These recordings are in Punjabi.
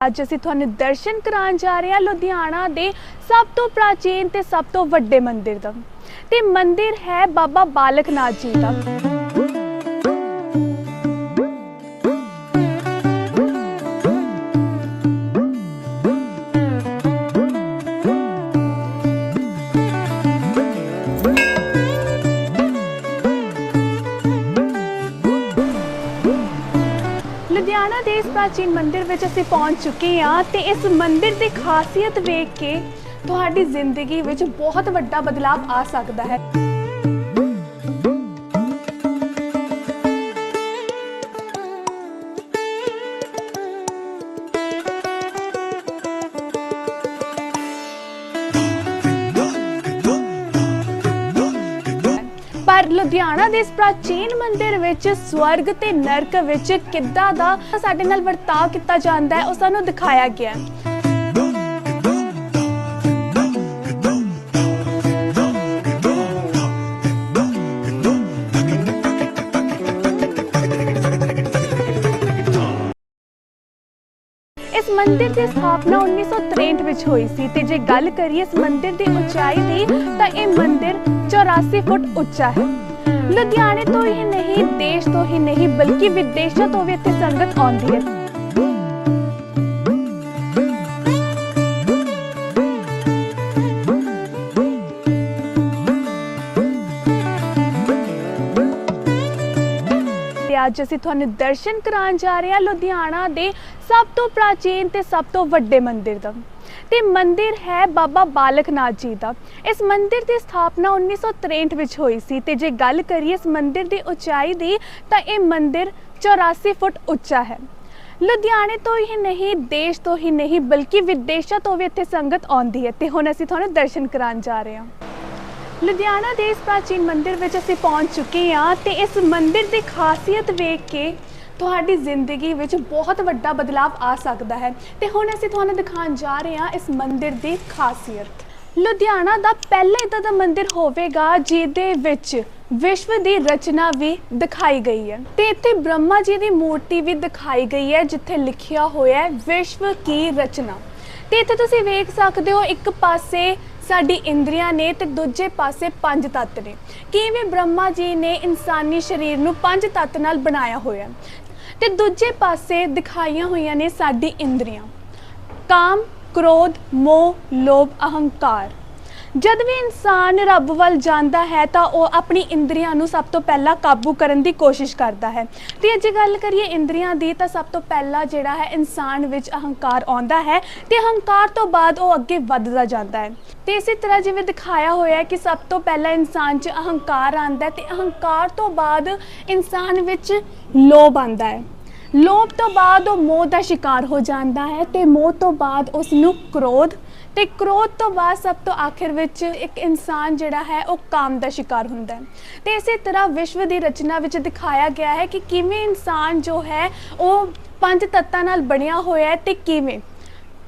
ਅੱਜ ਅਸੀਂ ਤੁਹਾਨੂੰ ਦਰਸ਼ਨ ਕਰਾਉਣ ਜਾ ਰਹੇ ਹਾਂ ਲੁਧਿਆਣਾ ਦੇ ਸਭ ਤੋਂ ਪ੍ਰਾਚੀਨ ਤੇ ਸਭ ਤੋਂ ਵੱਡੇ ਮੰਦਿਰ ਦਾ। ਤੇ ਮੰਦਿਰ ਹੈ ਬਾਬਾ ਬਾਲਕ ਨਾਥ ਜੀ ਦਾ। ਪ੍ਰਾਚੀਨ ਮੰਦਿਰ ਵਿੱਚ ਅਸੀਂ ਪਹੁੰਚ ਚੁੱਕੇ ਹਾਂ ਤੇ ਇਸ ਮੰਦਿਰ ਦੀ ਖਾਸੀਅਤ ਵੇਖ ਕੇ ਤੁਹਾਡੀ ਜ਼ਿੰਦਗੀ ਵਿੱਚ ਬਹੁਤ ਵੱਡਾ ਬਦਲਾਅ ਆ ਸਕਦਾ ਹੈ। ਲੁਧਿਆਣਾ ਦੇ ਇਸ ਪ੍ਰਾਚੀਨ ਮੰਦਿਰ ਵਿੱਚ ਸਵਰਗ ਤੇ ਨਰਕ ਵਿੱਚ ਕਿੱਦਾਂ ਦਾ ਸਾਡੇ ਨਾਲ ਵਰਤਾਅ ਕੀਤਾ ਜਾਂਦਾ ਹੈ, ਉਹ ਸਾਨੂੰ ਦਿਖਾਇਆ ਗਿਆ ਹੈ। ਦੀ ਸਥਾਪਨਾ 1963 ਵਿੱਚ ਹੋਈ ਸੀ ਤੇ ਜੇ ਗੱਲ ਕਰੀਏ ਇਸ ਮੰਦਿਰ ਦੀ ਉਚਾਈ ਦੀ, ਤਾਂ ਇਹ ਮੰਦਿਰ 84 ਫੁੱਟ ਉੱਚਾ ਹੈ। ਲੁਧਿਆਣੇ ਤੋਂ ਹੀ ਨਹੀਂ, ਦੇਸ਼ ਤੋਂ ਹੀ ਨਹੀਂ, ਬਲਕਿ ਵਿਦੇਸ਼ਾਂ ਤੋਂ ਵੀ ਇੱਥੇ ਸੰਗਤ ਆਉਂਦੀ ਹੈ। ਅੱਜ ਅਸੀਂ ਤੁਹਾਨੂੰ ਦਰਸ਼ਨ ਕਰਾਉਣ ਜਾ ਰਹੇ ਹਾਂ ਲੁਧਿਆਣਾ ਦੇ ਸਭ ਤੋਂ ਪ੍ਰਾਚੀਨ ਤੇ ਸਭ ਤੋਂ ਵੱਡੇ ਮੰਦਿਰ ਦਾ। ਤੇ ਮੰਦਿਰ ਹੈ ਬਾਬਾ ਬਾਲਕ ਨਾਥ ਜੀ ਦਾ। ਇਸ ਮੰਦਿਰ ਦੀ ਸਥਾਪਨਾ 1963 ਵਿੱਚ ਹੋਈ ਸੀ ਤੇ ਜੇ ਗੱਲ ਕਰੀਏ ਇਸ ਮੰਦਿਰ ਦੀ ਉਚਾਈ ਦੀ, ਤਾਂ ਇਹ ਮੰਦਿਰ 84 ਫੁੱਟ ਉੱਚਾ ਹੈ। ਲੁਧਿਆਣੇ ਤੋਂ ਹੀ ਨਹੀਂ, ਦੇਸ਼ ਤੋਂ ਹੀ ਨਹੀਂ, ਬਲਕਿ ਵਿਦੇਸ਼ਾਂ ਤੋਂ ਵੀ ਇੱਥੇ ਸੰਗਤ ਆਉਂਦੀ ਹੈ। ਤੇ ਹੁਣ ਅਸੀਂ ਤੁਹਾਨੂੰ ਦਰਸ਼ਨ ਕਰਾਉਣ ਜਾ ਰਹੇ ਹਾਂ। ਲੁਧਿਆਣਾ ਦੇ ਇਸ ਪ੍ਰਾਚੀਨ ਮੰਦਿਰ ਵਿੱਚ ਅਸੀਂ ਪਹੁੰਚ ਚੁੱਕੇ ਹਾਂ ਤੇ ਇਸ ਮੰਦਿਰ ਦੀ ਖਾਸੀਅਤ ਵੇਖ ਕੇ ਤੁਹਾਡੀ ਜ਼ਿੰਦਗੀ ਵਿੱਚ ਬਹੁਤ ਵੱਡਾ ਬਦਲਾਅ ਆ ਸਕਦਾ ਹੈ। ਤੇ ਹੁਣ ਅਸੀਂ ਤੁਹਾਨੂੰ ਦਿਖਾਉਣ ਜਾ ਰਹੇ ਹਾਂ ਇਸ ਮੰਦਿਰ ਦੀ ਖਾਸੀਅਤ। ਲੁਧਿਆਣਾ ਦਾ ਪਹਿਲਾ ਇਦਾਂ ਦਾ ਮੰਦਿਰ ਹੋਵੇਗਾ ਜਿਹਦੇ ਵਿੱਚ ਵਿਸ਼ਵ ਦੀ ਰਚਨਾ ਵੀ ਦਿਖਾਈ ਗਈ ਹੈ। ਤੇ ਇੱਥੇ ਬ੍ਰਹਮਾ ਜੀ ਦੀ ਮੂਰਤੀ ਵੀ ਦਿਖਾਈ ਗਈ ਹੈ, ਜਿੱਥੇ ਲਿਖਿਆ ਹੋਇਆ ਹੈ ਵਿਸ਼ਵ ਕੀ ਰਚਨਾ। ਤੇ ਇੱਥੇ ਤੁਸੀਂ ਵੇਖ ਸਕਦੇ ਹੋ ਇੱਕ ਪਾਸੇ ਸਾਡੀ ਇੰਦਰੀਆਂ ਨੇ ਤੇ ਦੂਜੇ ਪਾਸੇ ਪੰਜ ਤੱਤ ਨੇ। ਕਿਵੇਂ ਬ੍ਰਹਮਾ ਜੀ ਨੇ ਇਨਸਾਨੀ ਸਰੀਰ ਨੂੰ ਪੰਜ ਤੱਤ ਨਾਲ ਬਣਾਇਆ ਹੋਇਆ? ਹੈ। ਤੇ ਦੂਜੇ ਪਾਸੇ ਦਿਖਾਈਆਂ ਹੋਈਆਂ ਨੇ ਸਾਡੀ ਇੰਦਰੀਆਂ। ਕਾਮ, ਕ੍ਰੋਧ, ਮੋਹ, ਲੋਭ, ਅਹੰਕਾਰ। ਜਦ ਵੀ ਇਨਸਾਨ ਰੱਬ ਵੱਲ ਜਾਂਦਾ ਹੈ ਤਾਂ ਉਹ ਆਪਣੀ ਇੰਦਰੀਆਂ ਨੂੰ ਸਭ ਤੋਂ ਪਹਿਲਾਂ ਕਾਬੂ ਕਰਨ ਦੀ ਕੋਸ਼ਿਸ਼ ਕਰਦਾ ਹੈ। ਤੇ ਜੇ ਗੱਲ ਕਰੀਏ ਇੰਦਰੀਆਂ ਦੀ ਤਾਂ ਸਭ ਤੋਂ ਪਹਿਲਾਂ ਜਿਹੜਾ ਹੈ ਇਨਸਾਨ ਵਿੱਚ ਅਹੰਕਾਰ ਆਉਂਦਾ ਹੈ ਤੇ ਅਹੰਕਾਰ ਤੋਂ ਬਾਅਦ ਉਹ ਅੱਗੇ ਵੱਧਦਾ ਜਾਂਦਾ ਹੈ। ਤੇ ਇਸੇ ਤਰ੍ਹਾਂ ਜਿਵੇਂ ਦਿਖਾਇਆ ਹੋਇਆ ਹੈ ਕਿ ਸਭ ਤੋਂ ਪਹਿਲਾਂ ਇਨਸਾਨ 'ਚ ਅਹੰਕਾਰ ਆਉਂਦਾ ਹੈ ਤੇ ਅਹੰਕਾਰ ਤੋਂ ਬਾਅਦ ਇਨਸਾਨ ਵਿੱਚ ਲੋਭ ਆਉਂਦਾ ਹੈ। ਲੋਭ ਤੋਂ ਬਾਅਦ ਉਹ ਮੋਹ ਦਾ ਸ਼ਿਕਾਰ ਹੋ ਜਾਂਦਾ ਹੈ ਤੇ ਮੋਹ ਤੋਂ ਬਾਅਦ ਉਸ ਨੂੰ ਕ੍ਰੋਧ, ਤੇ ਕ੍ਰੋਧ ਤੋਂ ਬਾਅਦ ਸਭ ਤੋਂ ਆਖਿਰ ਵਿੱਚ ਇੱਕ ਇਨਸਾਨ ਜਿਹੜਾ ਹੈ ਉਹ ਕਾਮ ਦਾ ਸ਼ਿਕਾਰ ਹੁੰਦਾ ਹੈ। ਤੇ ਇਸੇ ਤਰ੍ਹਾਂ ਵਿਸ਼ਵ ਦੀ ਰਚਨਾ ਵਿੱਚ ਦਿਖਾਇਆ ਗਿਆ ਹੈ ਕਿ ਕਿਵੇਂ ਇਨਸਾਨ ਜੋ ਹੈ ਉਹ ਪੰਜ ਤੱਤਾਂ ਨਾਲ ਬਣਿਆ ਹੋਇਆ ਹੈ ਤੇ ਕਿਵੇਂ।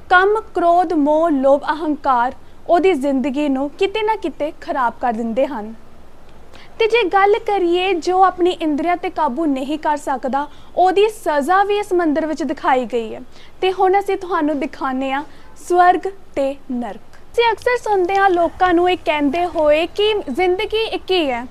ਕੰਮ, ਕ੍ਰੋਧ, ਮੋਹ, ਲੋਭ, ਅਹੰਕਾਰ ਉਹਦੀ ਜ਼ਿੰਦਗੀ ਨੂੰ ਕਿਤੇ ਨਾ ਕਿਤੇ ਖਰਾਬ ਕਰ ਦਿੰਦੇ ਹਨ। ਤੇ ਜੇ ਗੱਲ ਕਰੀਏ ਜੋ ਆਪਣੀ ਇੰਦਰੀਆਂ ਤੇ ਕਾਬੂ ਨਹੀਂ ਕਰ ਸਕਦਾ, ਉਹਦੀ ਸਜ਼ਾ ਵੀ ਇਸ ਮੰਦਰ ਵਿੱਚ ਦਿਖਾਈ ਗਈ ਹੈ। ਤੇ ਹੁਣ ਅਸੀਂ ਤੁਹਾਨੂੰ ਦਿਖਾਣੇ ਆ ਸਵਰਗ ਤੇ ਨਰਕ। ਅਸੀਂ ਅਕਸਰ ਸੁਣਦੇ ਹਾਂ ਲੋਕਾਂ ਨੂੰ ਇਹ ਕਹਿੰਦੇ ਹੋਏ ਕਿ ਜ਼ਿੰਦਗੀ ਇੱਕ ਹੀ ਹੈ।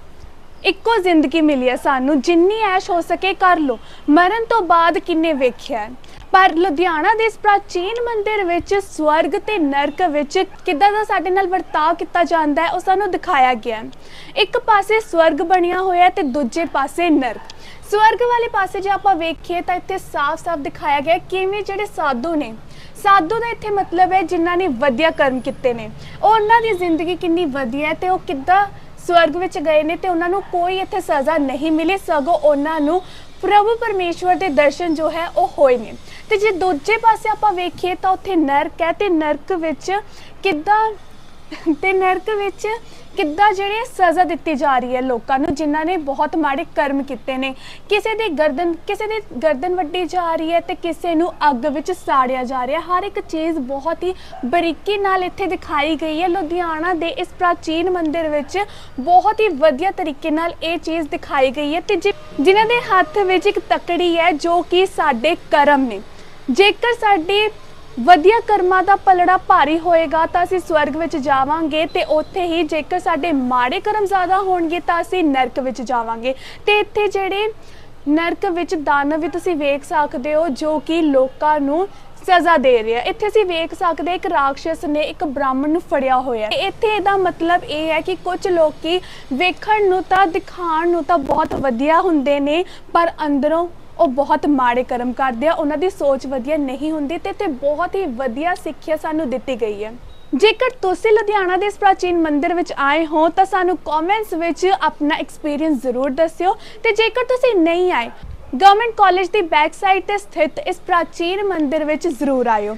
ਇੱਕੋ ਜ਼ਿੰਦਗੀ ਮਿਲੀ ਹੈ ਸਾਨੂੰ, ਜਿੰਨੀ ਐਸ਼ ਹੋ ਸਕੇ ਕਰ ਲੋ ਮਰਨ ਤੋਂ ਬਾਅਦ ਕਿੰਨੇ ਵੇਖਿਆ ਪਰ ਲੁਧਿਆਣਾ ਦੇ ਇਸ ਪ੍ਰਾਚੀਨ ਮੰਦਿਰ ਵਿੱਚ, ਸਵਰਗ ਤੇ ਨਰਕ ਵਿੱਚ ਕਿੱਦਾਂ ਦਾ ਸਾਡੇ ਨਾਲ ਵਰਤਾਅ ਕੀਤਾ ਜਾਂਦਾ ਹੈ, ਉਹ ਸਾਨੂੰ ਦਿਖਾਇਆ ਗਿਆ ਹੈ। ਇੱਕ ਪਾਸੇ ਸਵਰਗ ਬਣਿਆ ਹੋਇਆ ਤੇ ਦੂਜੇ ਪਾਸੇ ਨਰਕ। ਸਵਰਗ ਵਾਲੇ ਪਾਸੇ ਜੇ ਆਪਾਂ ਵੇਖੀਏ ਤਾਂ ਇੱਥੇ ਸਾਫ਼-ਸਾਫ਼ ਦਿਖਾਇਆ ਗਿਆ ਕਿਵੇਂ ਜਿਹੜੇ ਸਾਧੂ ਨੇ। ਸਾਧੂ ਦਾ ਇੱਥੇ ਮਤਲਬ ਹੈ ਜਿਨ੍ਹਾਂ ਨੇ ਵਧੀਆ ਕਰਮ ਕੀਤੇ ਨੇ। ਉਹ ਉਹਨਾਂ ਦੀ ਜ਼ਿੰਦਗੀ ਕਿੰਨੀ ਵਧੀਆ ਤੇ ਉਹ ਕਿੱਦਾਂ ਸਵਰਗ ਵਿੱਚ ਗਏ ਨੇ ਤੇ ਉਹਨਾਂ ਨੂੰ ਕੋਈ ਇੱਥੇ ਸਜ਼ਾ ਨਹੀਂ ਮਿਲੀ। ਸਗੋਂ ਉਹਨਾਂ ਨੂੰ ਪ੍ਰਭੂ ਪਰਮੇਸ਼ਵਰ ਦੇ ਦਰਸ਼ਨ ਜੋ ਹੈ ਉਹ ਹੋਏ ਨੇ। ਤੇ ਜੇ ਦੂਜੇ ਪਾਸੇ ਆਪਾਂ ਵੇਖੀਏ ਤਾਂ ਉੱਥੇ ਨਰਕ ਹੈ ਤੇ ਨਰਕ ਵਿੱਚ ਕਿੱਦਾਂ ਤੇ ਨਰਕ ਵਿੱਚ ਕਿੱਦਾਂ ਜਿਹੜੇ ਸਜ਼ਾ ਦਿੱਤੀ ਜਾ ਰਹੀ ਹੈ ਲੋਕਾਂ ਨੂੰ, ਜਿਨ੍ਹਾਂ ਨੇ ਬਹੁਤ ਮਾੜੇ ਕਰਮ ਕੀਤੇ ਨੇ। ਕਿਸੇ ਦੀ ਗਰਦਨ, ਕਿਸੇ ਦੀ ਗਰਦਨ ਵੱਡੀ ਜਾ ਰਹੀ ਹੈ ਤੇ ਕਿਸੇ ਨੂੰ ਅੱਗ ਵਿੱਚ ਸਾੜਿਆ ਜਾ ਰਿਹਾ। ਹਰ ਇੱਕ ਚੀਜ਼ ਬਹੁਤ ਹੀ ਬਰੀਕੀ ਨਾਲ ਇੱਥੇ ਦਿਖਾਈ ਗਈ ਹੈ। ਲੁਧਿਆਣਾ ਦੇ ਇਸ ਪ੍ਰਾਚੀਨ ਮੰਦਿਰ ਵਿੱਚ ਬਹੁਤ ਹੀ ਵਧੀਆ ਤਰੀਕੇ ਨਾਲ ਇਹ ਚੀਜ਼ ਦਿਖਾਈ ਗਈ ਹੈ। ਤੇ ਜਿਨ੍ਹਾਂ ਦੇ ਹੱਥ ਵਿੱਚ ਇੱਕ ਤਕੜੀ ਹੈ, ਜੋ ਕਿ ਸਾਡੇ ਕਰਮ ਨੇ। ਜੇਕਰ ਸਾਡੇ ਵਧੀਆ ਕਰਮਾਂ ਦਾ ਪਲੜਾ ਭਾਰੀ ਹੋਏਗਾ ਤਾਂ ਅਸੀਂ ਸਵਰਗ ਵਿੱਚ ਜਾਵਾਂਗੇ ਤੇ ਉੱਥੇ ਹੀ ਜੇਕਰ ਸਾਡੇ ਮਾੜੇ ਕਰਮ ਜ਼ਿਆਦਾ ਹੋਣਗੇ ਤਾਂ ਅਸੀਂ ਨਰਕ ਵਿੱਚ ਜਾਵਾਂਗੇ। ਤੇ ਇੱਥੇ ਜਿਹੜੇ ਨਰਕ ਵਿੱਚ ਦਾਨਵ ਵੀ ਤੁਸੀਂ ਵੇਖ ਸਕਦੇ ਹੋ, ਜੋ ਕਿ ਲੋਕਾਂ ਨੂੰ ਸਜ਼ਾ ਦੇ ਰਿਹਾ ਇੱਥੇ ਅਸੀਂ ਵੇਖ ਸਕਦੇ ਇੱਕ ਰਾਖਸ਼ ਨੇ ਇੱਕ ਬ੍ਰਾਹਮਣ ਨੂੰ ਫੜਿਆ ਹੋਇਆ ਹੈ। ਇੱਥੇ ਇਹਦਾ ਮਤਲਬ ਇਹ ਹੈ ਕਿ ਕੁਝ ਲੋਕੀ ਵੇਖਣ ਨੂੰ ਤਾਂ ਦਿਖਾਣ ਨੂੰ ਤਾਂ ਬਹੁਤ ਵਧੀਆ ਹੁੰਦੇ ਨੇ, ਪਰ ਅੰਦਰੋਂ ਉਹ ਬਹੁਤ ਮਾੜੇ ਕਰਮ ਕਰਦੇ ਆ, ਉਹਨਾਂ ਦੀ ਸੋਚ ਵਧੀਆ ਨਹੀਂ ਹੁੰਦੀ ਤੇ ਤੇ ਬਹੁਤ ਹੀ ਵਧੀਆ ਸਿੱਖਿਆ ਸਾਨੂੰ ਦਿੱਤੀ ਗਈ ਹੈ। ਜੇਕਰ ਤੁਸੀਂ ਲੁਧਿਆਣਾ ਦੇ ਇਸ ਪ੍ਰਾਚੀਨ ਮੰਦਿਰ ਵਿੱਚ ਆਏ ਹੋ, ਤਾਂ ਸਾਨੂੰ ਕਮੈਂਟਸ ਵਿੱਚ ਆਪਣਾ ਐਕਸਪੀਰੀਅੰਸ ਜ਼ਰੂਰ ਦੱਸਿਓ ਤੇ ਜੇਕਰ ਤੁਸੀਂ ਨਹੀਂ ਆਏ ਗਵਰਨਮੈਂਟ ਕਾਲਜ ਦੀ ਬੈਕ ਸਾਈਡ ਤੇ ਸਥਿਤ ਇਸ ਪ੍ਰਾਚੀਨ ਮੰਦਿਰ ਵਿੱਚ ਜ਼ਰੂਰ ਆਇਓ।